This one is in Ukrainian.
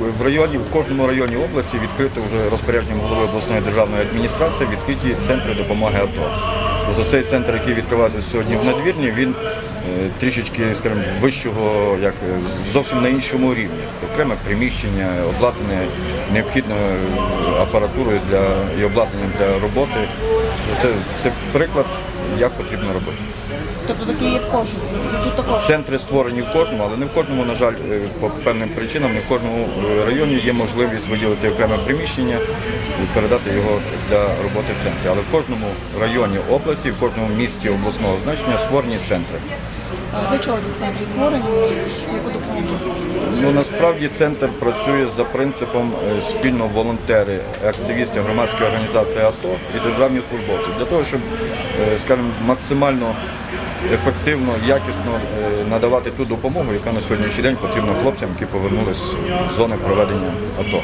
в районі, в кожному районі області відкрито вже розпорядженням голови обласної державної адміністрації відкриті центри допомоги АТО. Тобто цей центр, який відкривається сьогодні в надвірні, він е, трішечки, скажімо, вищого, як е, зовсім на іншому рівні. Окреме приміщення, обладнане необхідною апаратурою для і обладнанням для роботи. Це, це приклад, як потрібно робити. Тобто такий є в кожному. І тут також. Центри створені в кожному, але не в кожному, на жаль, е, по певним причинам, не в кожному е, районі є можливість виділити окреме приміщення і передати його для роботи в центрі. Але в кожному районі області, в кожному місті обласного значення створені центри. А Для чого ці центри створені? Яку допомогу? Ну насправді центр працює за принципом е, спільно волонтери, активісти громадської організації АТО і державні службовці для того, щоб, е, скажімо, максимально ефективно, якісно е, надавати ту допомогу, яка на сьогоднішній день потрібна хлопцям, які повернулись з зони проведення АТО.